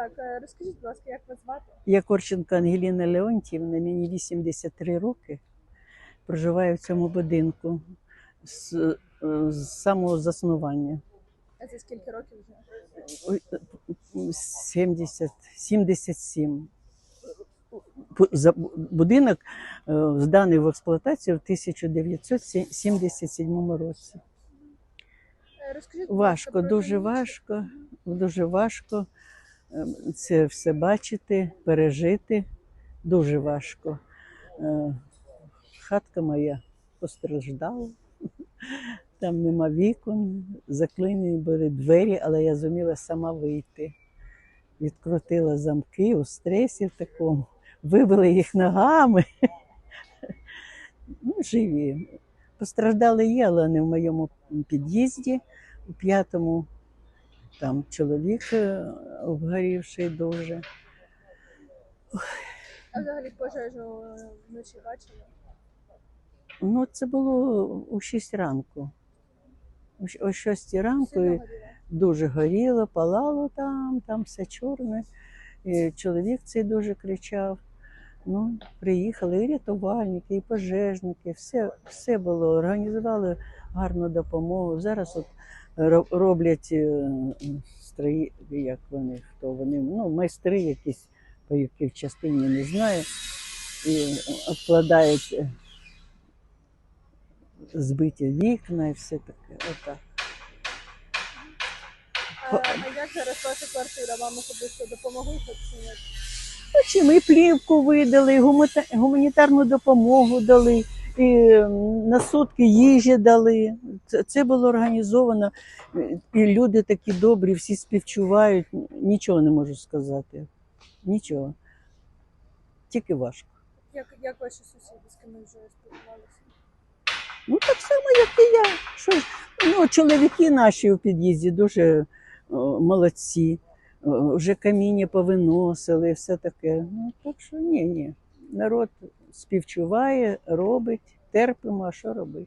Так, е, розкажіть, будь ласка, як вас звати? Я Корченко Ангеліна Леонтівна, мені 83 роки. Проживаю в цьому будинку з, е, з самого заснування. А це скільки років вже? Ой, е, 70, 77. Будинок е, зданий в експлуатацію в 1977 році. Розкажіть, Важко, дуже важко, дуже важко це все бачити, пережити. Дуже важко. Е, Хатка моя постраждала. Там нема вікон, заклинені були двері, але я зуміла сама вийти. Відкрутила замки у стресі в такому, вибила їх ногами. Ну, живі. Постраждали є, але не в моєму під'їзді. У п'ятому там чоловік е, обгорівший дуже. А взагалі пожежу вночі бачили? Ну, це було у 6 ранку. О щ- 6 ранку і дуже горіло, палало там, там все чорне. І чоловік цей дуже кричав. Ну, приїхали і рятувальники, і пожежники, все, все було. Організували гарну допомогу. Зараз от роблять е, строї, як вони, хто вони, ну, майстри якісь, по якій частині не знаю, і обкладають е, збиті вікна і все таке. Отак. А, як зараз ваша квартира? Вам особисто допомогли? Ну, Чи ми плівку видали, і гуманітарну допомогу дали, і на сутки їжі дали. Це, було організовано. І люди такі добрі, всі співчувають. Нічого не можу сказати. Нічого. Тільки важко. Як, як ваші сусіди, з ким вже спілкувалися? Ну, так само, як і я. Що ж, ну, чоловіки наші у під'їзді дуже о, молодці. Вже каміння повиносили, все таке. Ну, так що ні, ні. Народ співчуває, робить, терпимо, а що робити?